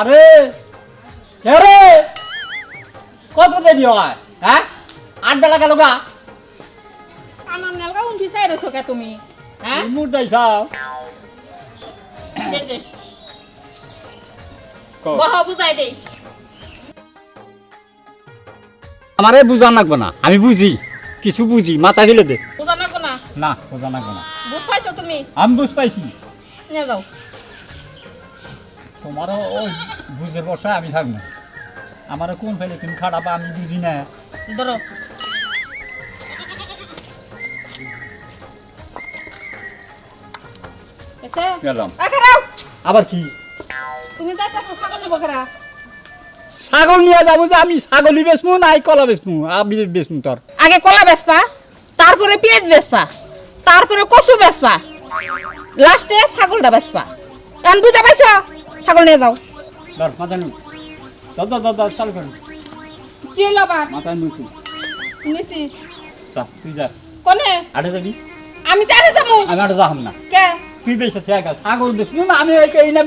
আরে কে রে? কত দেরি হয়? হ্যাঁ? আট বেলা গেল গা? আমার নেলকা উন্তি চাই রইছো কে তুমি? হ্যাঁ? মুড নাই চাও দে দে বুঝাই দেই। আমারে বুঝা লাগবে না আমি বুঝি কিছু বুঝি মাথা গেলে দে। বুঝা না? না বুঝা লাগবে না। বুঝ পাইছো তুমি? আমি বুঝ পাইছি। নিয়ে যাও। তোমারও ওই বুঝে বসে আমি থাকব। আমারও কোন ফেলে তুমি খারাপ আমি বুঝি না। ধরো। গেলাম। আবার কি? তুমি ছাগল নিয়ে যাব যে আমি ছাগলই বেচমু নাই কলা বেচমু আমি বেচমু তোর। আগে কলা বেচপা তারপরে পেঁয়াজ বেচপা তারপরে কচু বেচপা লাস্টে ছাগলটা বেচপা এখন বুঝা পাইছো? ছাগল নিয়ে যাও। চাল কি হইল আবার? মাথায় নুক নিছি চা তুই যা। কোনে? আটে যাবি? আমি তারে যাব। আমি আটে যাহাম না। কে? তুই বেচে থাকা ছাগল বেচমু না আমি ওই এই না।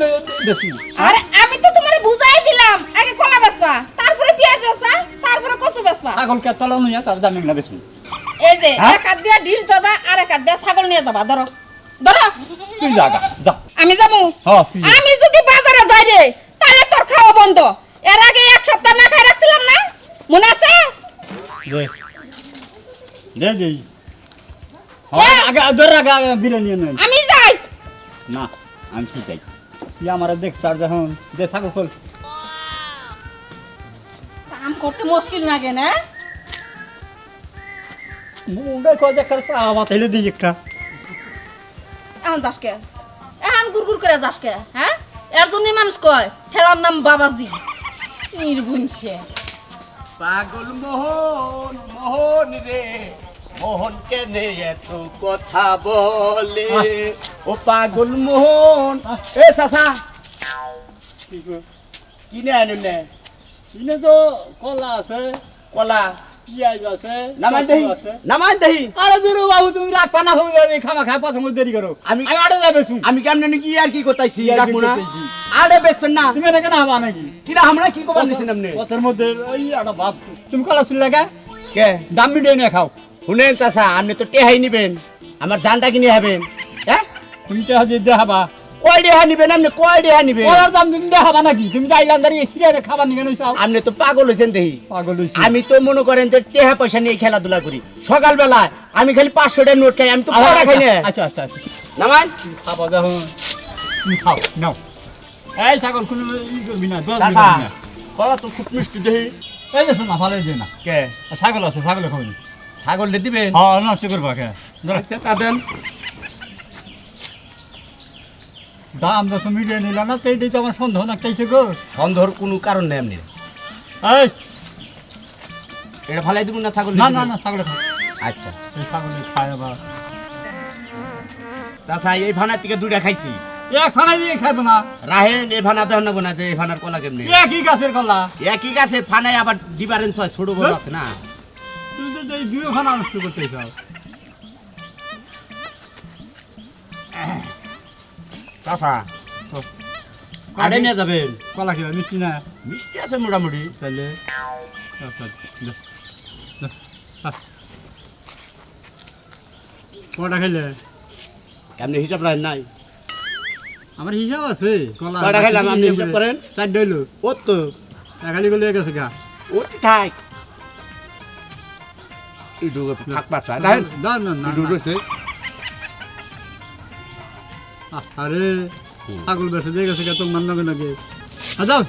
বেচমু আরে আমি তো তোমারে বুঝাই দিলাম। আগে কলা বেচপা তারপরে পেঁয়াজ বেচপা তারপরে কচু বেচপা ছাগল কে তলা নিয়ে তার দামি না এই যে হ্যাঁ? এক হাত দিয়া ডিশ ধরবা আর এক হাত দিয়া ছাগল নিয়ে যাবা। ধরো। ধরো। তুই যা গা, যা। আমি যাব। হ্যাঁ আমি যদি যাই তাহলে তোর খাওয়া বন্ধ। এর আগে এক সপ্তাহ না খাই রাখছিলাম না? মনে আছে? দে। দে দে। আগে ধর আগে আগে বিরিয়ানি এনে আমি যাই। না আমি কি চাই তুই আমার দেখ স্যার যখন দে খোল। কাম করতে মুশকিল লাগে না মুন্ডাই কয় যে একটা সাহাবা তাইলে দিই একটা। এখন যাস কে? এখন গুড়গুড় করে যাস কে হ্যাঁ? এর জন্যই মানুষ কয়, ঠেলার নাম বাবাজি। নির্ভুনছে পাগল মোহন মোহন রে মোহন কেনে এত কথা বলে। ও পাগল মোহন। এ চাচা কিনে আনুন নে? ইনে তো কলা আছে। কলা? পিঁয়াজ আছে নামাই দেহি। নামাই দেহি। আরে দুরু বাবু তুমি রাখ পানা হবে খামা খাই প্রথম দেরি করো। আমি- আমি আড়ে যাবে শুন। আমি কেমন কি আর কি করতেছি কি আর কি রাখব না? করতাইছি? বেসবেন না। তুমি এনে কেন হবা নাকি? কিরা আমরা কি করবার নিছেন আপনি পথের মধ্যে ওই একটা ভাব তুমি কলা শুনলে কে? কে? দাম মিডিয়ে নিয়ে খাও। শুনেন চাচা আপনি তো টেহাই নিবেন। আমার জানটা কিনে হবেন। হ্যাঁ? তুমি তো হাজির দেখাবা কয় ডেহা নিবেন? আপনি কয় নিবেন? কলার দাম তুমি দেখাবা নাকি? তুমি খাবার নিয়ে কেন চাও আপনি তো পাগল হয়েছেন দেহি। পাগল হইছি। আমি তো মনে করেন যে টেহা পয়সা নিয়ে খেলাধুলা করি। সকালবেলায় আমি খালি পাঁচশো টাকা নোট খাই আমি তো পড়া খাই না। আচ্ছা আচ্ছা আচ্ছা। নামান খাব যখন তুমি খাও নাও। এই ছাগল কোনো ই করবি না দশ কলা তো খুব মিষ্টি দেহি। এই যে শোনা ভালো না কে? ছাগল আছে ছাগলে খাবি। ছাগল দিবেন? হ্যাঁ নষ্ট করবা কে? আচ্ছা তা দেন। দাম যত মিডিয়ে নিল না সেই দিতে আমার সন্দেহ না কেছে গো? সন্দেহর কোনো কারণ নেই আপনি এই! এটা ফালাই দিব না ছাগল না না না ছাগলে আচ্ছা। এই ছাগলে খায় আবার। চাচা এই ভানার থেকে দুইটা খাইছি। এক ফানা দিয়ে খাইবো না। রাহেন এই ভানা দেন না যে এই ভানার কলা কেমনি? একই গাছের কলা। একই গাছে ফানায় আবার ডিফারেন্স হয় ছোট বড় আছে না? তুমি তো এই দুই ফানা নষ্ট করতে চাও চাচা আড়ে নিয়ে যাবেন? কলা খেয়ে মিষ্টি না? মিষ্টি আছে মোটামুটি। তাহলে দে, দে, আহ। কটা খাইলে? কেমনি হিসাব রাখেন নাই। আমার হিসাব আছে। কলা কয়টা আপনি হিসাব করেন? চার ডইলো ও তো খালি গলে গেছে গা। ও ঠাক ইডু থাক পাচ্ছা না না আরে বেসে দিয়ে গেছে গা তোমার নগে নগে আ যাও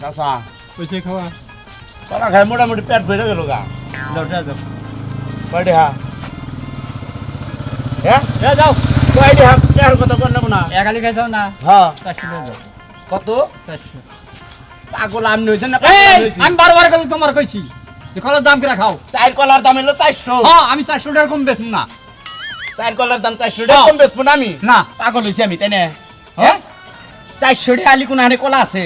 চাচা। পয়সা খাওয়া। খাই মোটামুটি পেট ভরে গেল গা। যাও যাও কয়টা হা হ্যাঁ যাও কয়টা হা কেয়ার কথা কর না। না একালি খাইছো না? হ্যাঁ। চারশো কত? চারশো। পাগল আমনি হয়েছেন না পাগল হয়েছি? আমি বারবার তোমার কইছি। কলার দাম কিরা খাও? চার কলার দাম হলো চারশো। হ্যাঁ আমি চারশো টাকা কম বেচবো না। চার কলার দাম চারশো টাকা। কম বেচবো না আমি? না। পাগল হয়েছি আমি তাই না? হ্যাঁ? চারশো টাকা আলি কোন কলা আছে?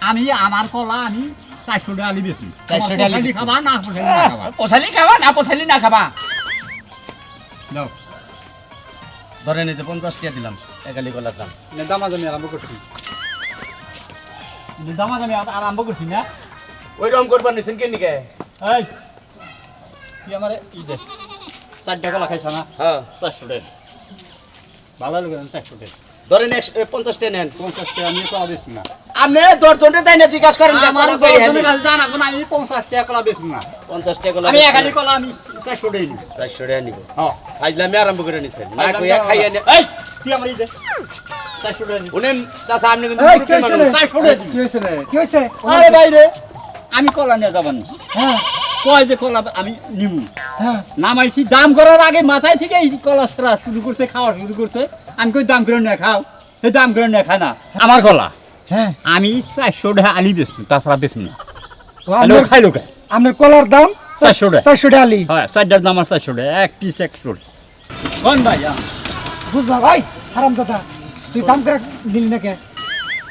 আমি আমার কলা আমি চারশো টাকা আলি বেচি। 400 টাকা আলি খাবা না পয়সা না খাবা? পোষালি খাবা না পোষালি না খাবা? যাও ধরে নিতে পঞ্চাশ টাকা দিলাম একালি কলার দাম। নে দামাদামি আরম্ভ করছি। দামাদামি আর- আরম্ভ করছি না। ওই রকম করবার নিছেন কে? নিকে এই তুই আমার ই চারটা কলা খাইছ না? হ্যাঁ। চারশো টাকা ভালো লাগে না চারশো টাকা ধরেন একশো পঞ্চাশ টাকা নেন। পঞ্চাশ টাকা আমি কলা বেশি না। আপনি দশজনটা তাই না জিজ্ঞাসা করেন যে আমার কলা কই দশজনের হেলি? কাছে জানা কোনো আমি পঞ্চাশ টাকা কলা বেশি না। পঞ্চাশ কলা আমি একালি কলা আমি চারশো টাকা নিই চারশো টাকা নিব। হ্যাঁ। ফাইজলামি আরম্ভ করে নিছেন। না কইয়া খাইয়া নে এই তুই আমার ই চারশো টাকা উনেন চাচা আপনি কিন্তু এই, মুরব্বী কে মানুষ। ছেলে? চারশো টাকা কি হয়েছে কি হয়েছে আরে বাইরে আমি কলা নিয়ে যাবানি হ্যাঁ। কয় যে কলা আমি নিবো হ্যাঁ। নামাইছি দাম করার আগে মাথায় থেকে এই কলা সরা শুরু করছে খাওয়া শুরু করছে। আমি কই দাম করে না খাও? সে দাম করে না খায় না। আমার কলা। হ্যাঁ। আমি চারশো টাকা আলি বেচবো তাছাড়া বেচবো না। হ্যালো আপনার- কলার দাম চারশো টাকা। চারশো টাকা আলি। হ্যাঁ চারটার দাম আছে চারশো টাকা। এক পিস একশো কোন ভাই? বুঝলাম ভাই হারাম দাদা তুই দাম করে নিলি না কে?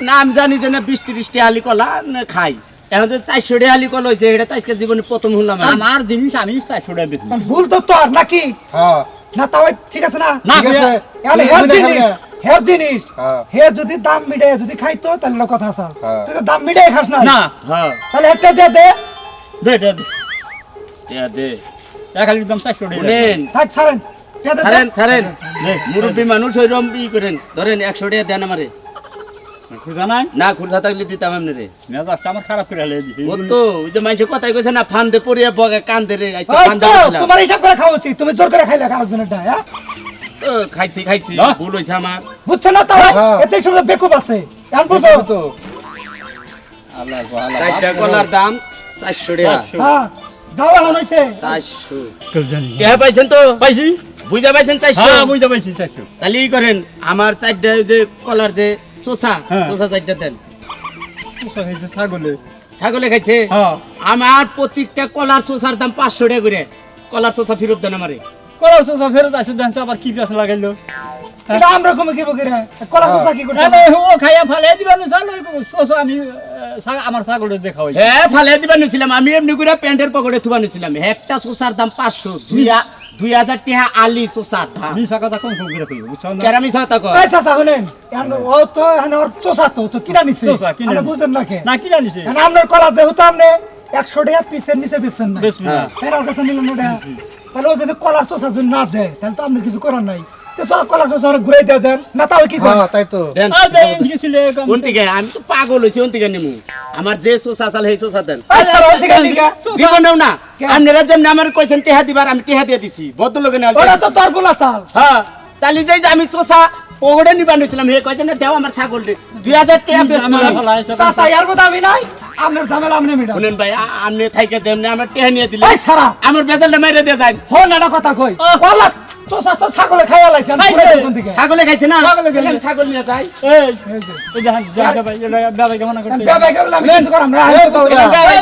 না আমি জানি যে না বিশ তিরিশ টাকা আলি কলা খাই। এখন তো চারশো টাকা আলি কলা হয়েছে এটা তো আজকে জীবনে প্রথম শুনলাম আমার। জিনিস আমি চারশো টাকা বেচবো। মানে ভুল তো তোর নাকি? হ্যাঁ। না তাও ঠিক আছে না? না ঠিক আছে। এখানে তুই জিনিস খাবি জিনিস। হ্যাঁ। যদি দাম মিটাই যদি খাইতো তাহলে কথা আছে। হ্যাঁ। তুই তো দাম মিটাই খাস না না। হ্যাঁ। তাহলে একটা দে দে। দে দে দে। এক আলির দাম চারশো টাকা শুনেন। থাক ছাড়েন। দিয়ে দে, দে। ছাড়েন ছাড়েন। মুরব্বী মানুষ ওইরকম ই করেন। ধরেন একশো টাকা দেন আমারে। খুঁজা নাই? না খুরসা থাকলে দিতাম এমনি রে মেজাজটা আমার খারাপ করে হেলে দিছি ও তো ওই যে মানুষের কথাই কইছে না ফান্দে পড়িয়া বগে কান্দে রে আজকে ওই ফান্দে তো, পড়ছিলাম। তোমার হিসাব করে খাওয়া উচিত তুমি জোর করে খাইলে আরেকজনেরটা হ্যাঁ? ও, খাইছি খাইছি ভুল হয়েছে আমার। বুঝছ না তাও হ্যাঁ। এতে সময় বেকুব আছে এখন বুঝো। তো। আল্লাহ আল্লাহ চারটা কলার দাম চারশো টাকা। হ্যাঁ যাও এখন হয়েছে চারশো। কেউ জানি না। পাইছেন তো? পাইছি। বুঝা পাইছেন চারশো? হ্যাঁ বুঝতে পাইছি চারশো। তাহলে করেন আমার চারটা যে কলার যে চোষা হ্যাঁ। চোষা চারটা দেন। পোষা খাইছে ছাগলে। ছাগলে খাইছে? হ্যাঁ। আমার প্রত্যেকটা কলার চোষার দাম পাঁচশো টাকা করে। কলার চোষা ফেরত দেন আমারে। কলার শোষা ফেরত আসে দেন আবার কি পেঁচ লাগাইলো? আমরা কমে কি বকিরে কলা শসা কি করছে? ও খাইয়া ফালে দিবানো চালো শোষা আমি আমার ছাগলে দেখা হয়েছে হ্যাঁ ফালে দিবা নিছিলাম আমি এমনি করে প্যান্টের পকেটে থুবা নিছিলাম একটা চোষার দাম পাঁচশো দুই হা- দুই হাজার টাকা আলি চোষার দাম মিশা কথা কম কম করে কইব বুঝছ না? কেরামি সাথে কয়। এই চাচা শুনেন ও তো এখন ওর চোষা তো তো কিনা নিছে? কিনে বুঝেন না কে না কিনা এখন আপনার কলা যেহেতু আপনি একশো টাকা পিসের নিচে বেচছেন না বেশ না কাছে নিলেন ওটা তাহলে ও যদি কলার চোষা যদি না দেয় তাহলে তো আপনি কিছু করার নাই। তো সব কলার চোষা ওরা ঘুরাই দিয়ে দেন না তাও কি করেন হ্যাঁ তাই তো। দেন। আ দেই ইনকে ছিলে কম কোন থেকে আমি তো পাগল কোন নিমু? আমার যে চোষা চাল সেই চোষা দেন। এই স্যার ওই দিকে নিকা দিব নাও না। কে? আপনারা যেমনি আমার কইছেন টেহা দিবার আমি টেহা দিয়ে দিছি। ভদ্রলোকে না ওটা তো তোরগুলা চাল। হ্যাঁ যাই যে আমি নিবা নিছিলাম হে কইছেন না দেও আমার ছাগল রে। দুই হাজার টাকা বেশ আমার ফলাই চাচা ইয়ার কথা আমি নাই? আপনার ঝামেলা আপনি মিটা শুনেন ভাই আপনি থাইকে যেমনি আমার টেহা নিয়ে দিলে আমার বেজালটা মেরে দিয়ে যান। হন একটা কথা কই। কলা চোষা তো ছাগলে খাইয়া লাইছে ছাগলে খাইছে না? ছাগলে নিয়ে যাই। এই এই যে। এই দেখেন দেখা এটা কেমন করতে আমি কিছু করাম না এই তো এই।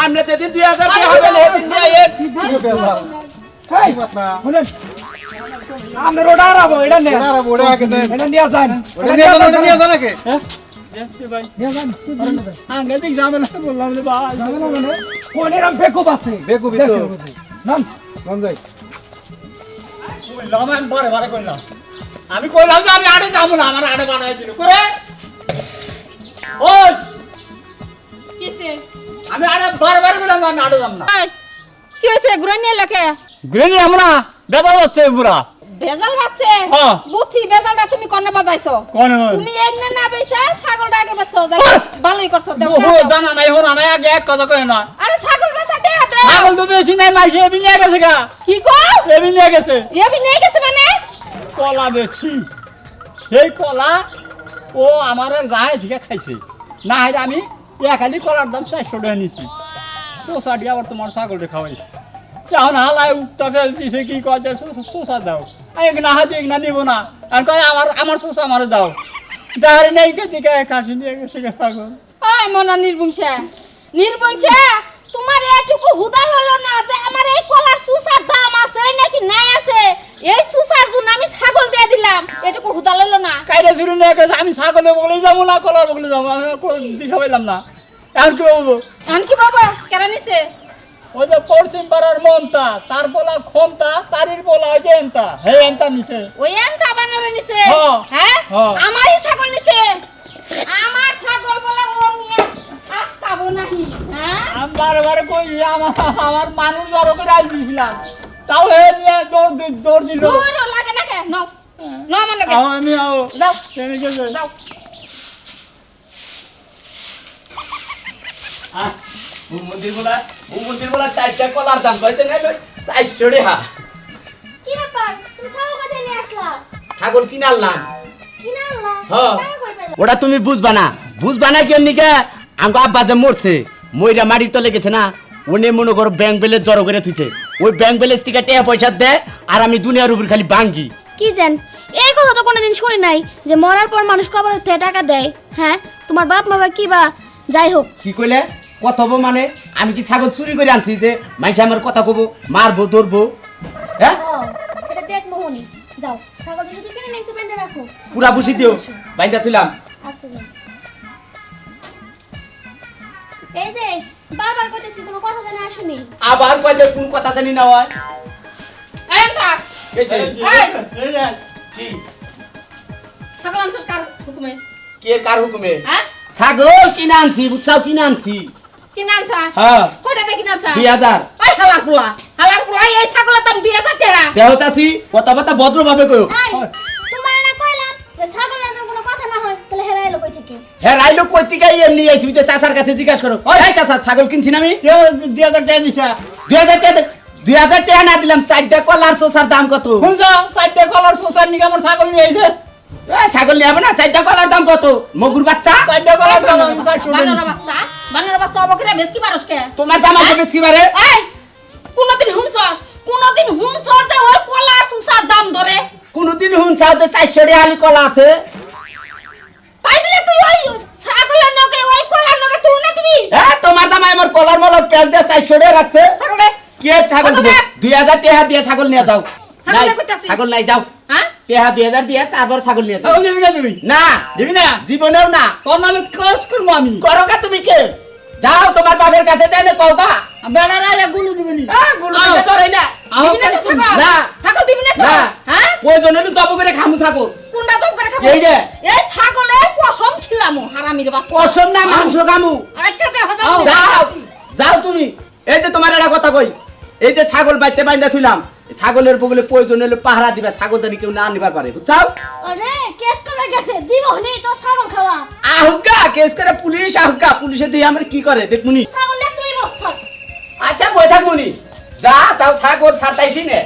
যে, যেদিন টাকা হবে না, নিয়ে এটা নে এটা নিয়ে যান। ওটা নিয়ে যান নিয়ে হ্যাঁ? ঝামেলা বললাম রে ভাই। ঝামেলা মানে? বেকুব আছে? বেকুবই তো। নাম? যাই কইলাম আমি বারে আমি যে আমি আড়ে যাব না আমার আড়ে বাড়াই দিল। করে? ওই! আমি আড়ে বারে বারে কইলাম আমি আড়ে যাব না। কি হয়েছে ঘুরে লেখে গ্রেনি আমরা বেদার হচ্ছে পুরা বেজাল বাচ্চে? হ্যাঁ। বেজালটা তুমি কর্ণে বাজাইছো? কোন তুমি একনে না বেচা ছাগলটা আগে বেচছো ভালোই করছ ও জানা নাই হো না আগে এক কথা কই না। আরে ছাগল বেচা ছাগল তো বেশি নাই এবি নিয়ে গেছে গা। কি কো এবি নিয়ে গেছে। এবি নিয়ে গেছে মানে? কলা বেছি সেই কলা ও আমার যাই থেকে খাইছে। না হয় আমি একালি কলার দাম চারশো টাকা নিছি সোসাটি আবার তোমার ছাগলটা খাওয়াইছে যখন হালাই উঠতে দিছে কি কয় সোসা দাও। এক না হাতে এক না নিব না। আর কয় আমার আমার সোসা আমার দাও। দাঁড়ি নেই দিকে কাশি নিয়ে গেছে গা ছাগল। ওই মনা নির্বংশা। নির্বংশা? তোমার এটুকু হুদা হলো না যে আমার এই কলার সুসার দাম আছে নাকি নাই আছে? এই সুসার জন্য আমি ছাগল দিয়ে দিলাম। এটুকু হুদা লইলো না। কাইরে শুরু গেছে আমি ছাগলে বগলে যাব না কলার বগলে যাব আমি কোনো দিশা পাইলাম না। এখন কি বলব? এখন কি বাবা কেন নিছে? ওই যে পশ্চিম পাড়ার মনতা তার বলা খন্তা তারির বলা ওই যে এনতা হে এনতা নিছে। ওই এনটা বানরে নিছে? হ্যাঁ। আমারই ছাগল নিছে। আমার ছাগল বলে ও নিয়ে আটকাবো নাকি হ্যাঁ আমি বারে বারে কই আমার আমার মানুষ জড়ো করে আই দিয়েছিলাম তাও হে নিয়ে দৌড় দি- দৌড় দিল। লাগে না কে? নাও। নাও আমার লাগে। আও আমি আও। যাও তুমি গেছে যাও মন্দির বলা মন্দির বলা চারটা কলার দাম কইতে নাই লই। চারশো টাকা কি ব্যাপার? তুমি ছাগল কোথায় নিয়ে আসলা? ছাগল কিনে আনলাম। হ্যাঁ। টাকা কই পেলা? ওটা তুমি বুঝবা না। বুঝবা না কেন নিকে আমগো আব্বা যে মরছে। মইরা মাটির তলে গেছে না? উনি মনে করো ব্যাংক ব্যালেন্স জড়ো করে থুইছে। ওই ব্যাংক ব্যালেন্স থেকে টাকা পয়সা দেয় আর আমি দুনিয়ার উপর খালি ভাঙ্গি। কি জান? এই কথা তো কোনোদিন শুনি নাই যে মরার পর মানুষ কবরের থেকে টাকা দেয়। হ্যাঁ? তোমার বাপ মা বা কি বা যাই হোক। কি কইলে? কত হব মানে? আমি কি ছাগল চুরি করে আনছি যে মানুষ আমার কথা কব মারবো ধরবো? হ্যাঁ? সেটা দেখ মোহনি। যাও ছাগল শুধু কিনে নিয়ে বেঁধে রাখো। পুরা বুঝি দিও বাইন্দা তুলাম। আচ্ছা যাও। এই যে বারবার কইতেছি কোনো কথা জানা আসুনি। আবার কয় কোন কথা জানি না হয়? এনটা এই যে, এই কি? ছাগল আনছিস কার হুকুমে? কে কার হুকুমে? হ্যাঁ? ছাগল কিনে আনছি বুঝছাও কিনে আনছি। কিনে আনছাস? হ্যাঁ। কয়টা দিয়ে কিনে আনছাস? দুই হাজার। ওই হালার পোলা হালার পোলা এই ছাগলের দাম দুই হাজার টাকা। দেহ কথা ভদ্রভাবে কয়ো হ্যাঁ রাইলো কই থেকে এমনি আইছি তুই চাচার কাছে জিজ্ঞাসা করো। ওই চাচা ছাগল কিনছি আমি? দুই হাজার টাকা দিছে। দুই হাজার টাকা দুই হাজার টাকা না দিলাম চারটা কলার শোষার দাম কত? শুন যাও কলার শোষার নিকে আমার ছাগল নিয়ে আইছে। ছাগল নিয়ে না চারটা কলার দাম কত? মগুর বাচ্চা? চারটে কলার দাম আমি চারশো টাকা বানর নিছি। বাচ্চা? বানর বাচ্চা অবকরে বেশ পারস কে? তোমার জামা দেবে ছিবারে? এই কোনদিন হুমচস কোনদিন হুমচর যে ওই কলা সুসার দাম ধরে? কোনদিন হুন যে চারশো টাকা হালি কলা আছে তাই বলে তুই ওই ছাগলের নগে ওই কলার নগে তুল না তুমি হ্যাঁ তোমার জামা আমার কলার মলার পেঁয়াজ দিয়ে চারশো টাকা রাখছে। ছাগলে কে ছাগল দিবে? দুই হাজার টাকা দিয়ে ছাগল নিয়ে যাও। ছাগল নাই, যাও। হ্যাঁ? টাকা দুই হাজার দিয়ে তারপর ছাগল নিয়ে যাও। দিবি না তুমি? না। দিবি না? জীবনেও না। তোর নামে কেস করব আমি। করোগা তুমি কে যাও তোমার বাপের কাছে যাই না কওগা বেড়ারা একগুলো দিবি নি। আহ, গুলো দিতে ডরাই না। দিবি না ছাগল? না। ছাগল দিবি না না। হ্যাঁ? প্রয়োজন হলে জব করে খামু ছাগল। কোনটা জব করে খাব। এই রে। এই ছাগলের পশম খিলামু হারামির বাচ্চা। পছন্দ না মাংস খামু। আচ্ছা দে হাজার যাও যাও তুমি। এই যে তোমার একটা কথা কই এই যে ছাগল বাইতে বাইন্দা থুইলাম ছাগলের বগলে প্রয়োজন হলে পাহারা দিবা ছাগল জানি কেউ না নিবার পারে বুঝছাও? আরে কেস করে গেছে? দিব নি তো ছাগল খাওয়া। আহুকা কেস করে পুলিশ আহুকা পুলিশে দিয়ে আমরা কি করে দেখুনি ছাগল লে তুই বস থাক। আচ্ছা বই থাকবনি যা তাও ছাগল ছাড়তাইছি নে।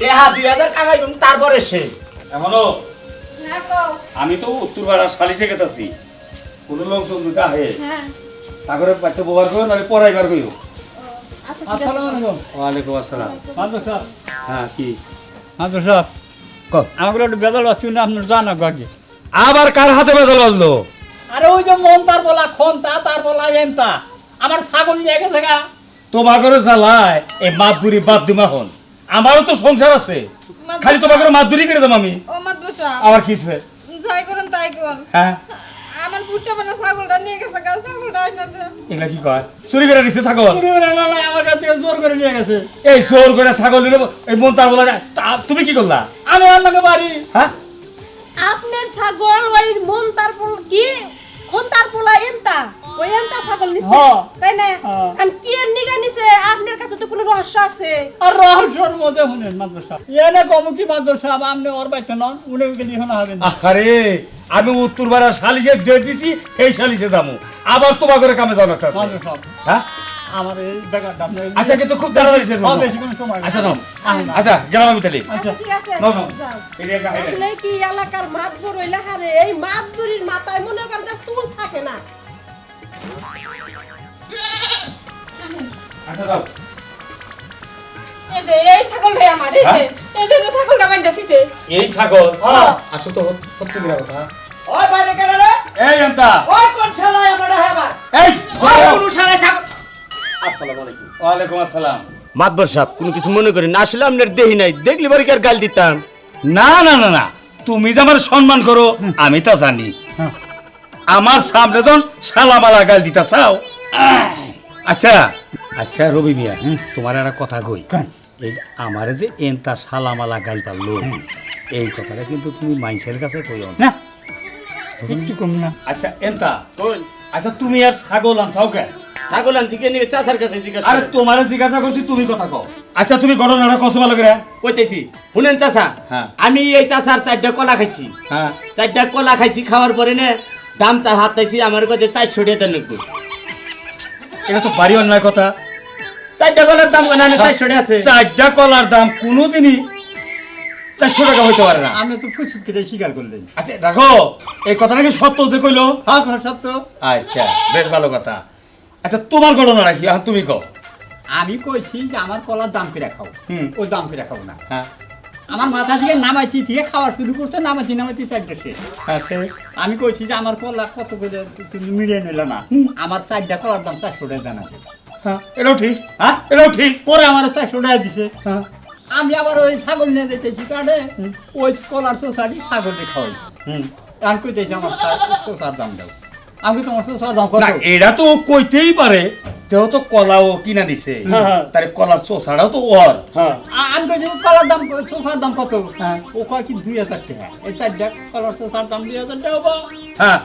দেহা দুই হাজার কামাই তারপরে সে। কও। আমি তো উত্তর পাড়ার সালিশে গেতাছি কোনো লোক সঙ্গীতে আহে। হ্যাঁ। তারপরে পাঠ্য ব্যবহার করো নাহলে পড়াইবার কইও আচ্ছা ওয়ালাইকুম আসসালাম। হ্যাঁ কি? মাদর সাহেব আমাকে একটু বেদল পাচ্ছি না আপনার জানা আগে আবার কার হাতে বেজাল বাজলো? আরে ওই যে মন তার বলা খন্তা তার বলা এনতা। আমার ছাগল নিয়ে গেছে গা। তোমার ঘরে জ্বালায় এই মাদুরি বাদ দিমা হন। আমারও তো সংসার আছে। খালি তোমার ঘরে মাদুরি করে দাম আমি। ও মাদ্রাসা। আবার কি হয়েছে? যাই করুন তাই করুন। হ্যাঁ। আমার বুটটা মানে ছাগলটা নিয়ে গেছে গা ছাগলটা আসনা এগুলা কি কয়? চুরি করে দিচ্ছে ছাগল? পুরো না, না, আমার কাছ জোর করে নিয়ে গেছে। এই জোর করে ছাগল নিল এই মন তার বলা যায় তুমি কি করলা? আমি আপনাকে বাড়ি। হ্যাঁ? আপনার ছাগল ওই মন তার পোল কি? কোন তার পোলা এনতা? ওই এনতা ছাগল নিছে। হ্যাঁ। তাই না? হ্যাঁ। কি এর নিগা নিছে? আপনার কাছে তো কোনো রহস্য আছে? আর রহস্যর মধ্যে শুনেন মাদর সাহেব এনে কম কি মাদর আপনি ওর বাইতে নন উনি গেলি হবে আরে আমি উত্তর সালিশে ডেট দিছি এই সালিশে যাব। আবার তোমার ঘরে কামে যাও না হ্যাঁ? আমার এই ব্যাপারটা আচ্ছা কিন্তু খুব তাড়াতাড়ি শেষ হবে বেশি কোনো সময় আচ্ছা নাও। আচ্ছা। গেলাম আমি তাহলে। আচ্ছা ঠিক আছে। নাও, নাও। যাও। এই রে, গায়ে দে। আসলে কি এলাকার মাতবর এই মাতবরির মাথায় মনে করেন চুল থাকে না। আচ্ছা যাও এই যে এই ছাগলটাই আমার এই যে এই যে ছাগলটা বাইন্দা থিছে এই ছাগল? হ্যাঁ। তো সত্যি করে কথা ওই বাইরে কেন রে? এই আন্তা ওই কোন শালা আমার হেবার এই ওই কোন শালা ছাগল আসসালামু আলাইকুম। ওয়ালাইকুম আসসালাম। মাতবর সাহেব কোনো কিছু মনে করেন? না আসলে আপনার দেহি নাই। দেখলি বাড়ি আর গাল দিতাম। না না না না। তুমি যে আমার সম্মান করো আমি তা জানি। আমার সামনে যখন শালা মালা গাল দিতা চাও? আচ্ছা আচ্ছা রবি মিয়া তোমার একটা কথা কই। এই যে আমারে যে এনতা সালামালা গাল পারল এই কথাটা কিন্তু তুমি মাইন্সের কাছে কইও না। না একটু কম না। আচ্ছা এনতা আচ্ছা তুমি আর ছাগল আনছাও কেন ছাগল আনছি কে নিবে? চাচার কাছে জিজ্ঞাসা আরে করে। তোমারে জিজ্ঞাসা করছি তুমি কথা কও। আচ্ছা তুমি ঘটনাটা কসম লাগে। রে কইতেছি শুনেন চাচা হ্যাঁ। আমি এই চাচার চারটা কলা খাইছি। হ্যাঁ। চারটা কলা খাইছি খাওয়ার পরে না দাম চার হাত পাইছি আমার কাছে চারশো টাকা নব্বই এটা তো বাড়ি অন্যায় কথা। চারটা কলার দাম কেন চারশো টাকা আছে। চারটা কলার দাম কোনোদিনই চারশো টাকা হইতে পারে না। আমি তো ফুসুত কেটে স্বীকার করলেন। আচ্ছা দেখো এই কথাটা কি সত্য যে কইলো? হ্যাঁ কথা সত্য। আচ্ছা বেশ ভালো কথা। আচ্ছা তোমার ঘটনাটা কি এখন তুমি কও। আমি কইছি যে আমার কলার দাম করে খাও। হুম। ওই দাম করে খাও না। হ্যাঁ। আমার মাথা দিয়ে নামাইতি থেকে খাওয়া শুরু করছে নামাইতি নামাইতি চারটা শেষ শেষ আমি কইছি যে আমার কলা কত করে তুমি মিলিয়ে নিলে না? আমার চারটা কলার দাম চারশো টাকা জানা হ্যাঁ এটাও ঠিক। হ্যাঁ? এটাও ঠিক। পরে আমার চারশো টাকা দিছে। হ্যাঁ। আমি আবার ওই ছাগল নিয়ে যেতেছি কাটে ওই কলার সোসারি ছাগল দিয়ে খাওয়াই হুম। আর কইতেছি আমার সোসার দাম দাও। আমি তোমার সোসার দাম কত? না এরা তো কইতেই পারে যেহেতু কলা ও কিনা দিছে হ্যাঁ। তারে কলার চোষাটাও তো ওর। আমি কইছি কলার দাম দাম কত? হ্যাঁ। ও কয় কি দুই হাজার টাকা। এই চারটা কলার দাম দুই হাজার টাকা হ্যাঁ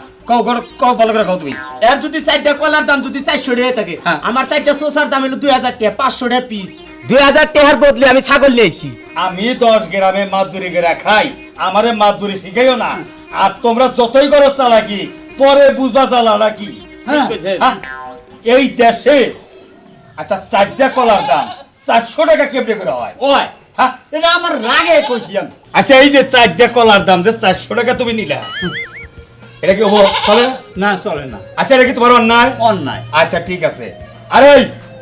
এর যদি চারটা কলার দাম যদি চারশো টাকা থাকে হ্যাঁ। আমার চারটা শোষার দাম হলো দুই হাজার টাকা পাঁচশো টাকা পিস দুই হাজার টাকার বদলে আমি ছাগল নিয়েছি। আমি দশ গ্রামে মাদুরি গেরা খাই আমারে মাদুরি শিখাইও না। আর তোমরা যতই করো চালাকি পরে বুঝবা চালাটা কি হ্যাঁ? হ্যাঁ? এই দেশে আচ্ছা চারটা কলার দাম। চারশো টাকা কেমনে করে হয়? ওই হ্যাঁ? এটা আমার রাগে কইছি আমি। আচ্ছা এই যে চারটা কলার দাম যে চারশো টাকা তুমি নিলা এটা কি হব চলে? না চলে না। আচ্ছা এটা কি তোমার অন্যায়? অন্যায়। আচ্ছা ঠিক আছে। আরে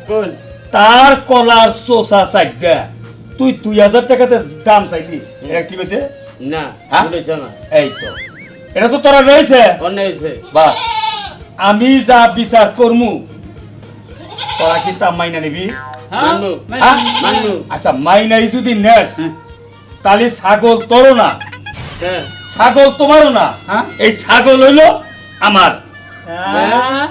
কোন? তার কলার চোষা চারটা। তুই দুই হাজার টাকাতে দাম চাইলি। এটা ঠিক আছে না হ্যাঁ? বলেছে না। এই তো। এটা তো তোরা রয়েছে। বাস আমি যা বিচার করমু তোরা কি তা মাইনা নিবি। হ্যাঁ? হ্যাঁ? আচ্ছা মাইনাই যদি নেস তাহলে ছাগল তোরও না। হ্যাঁ ছাগল তোমারও না। হ্যাঁ? এই ছাগল হইল আমার। হ্যাঁ?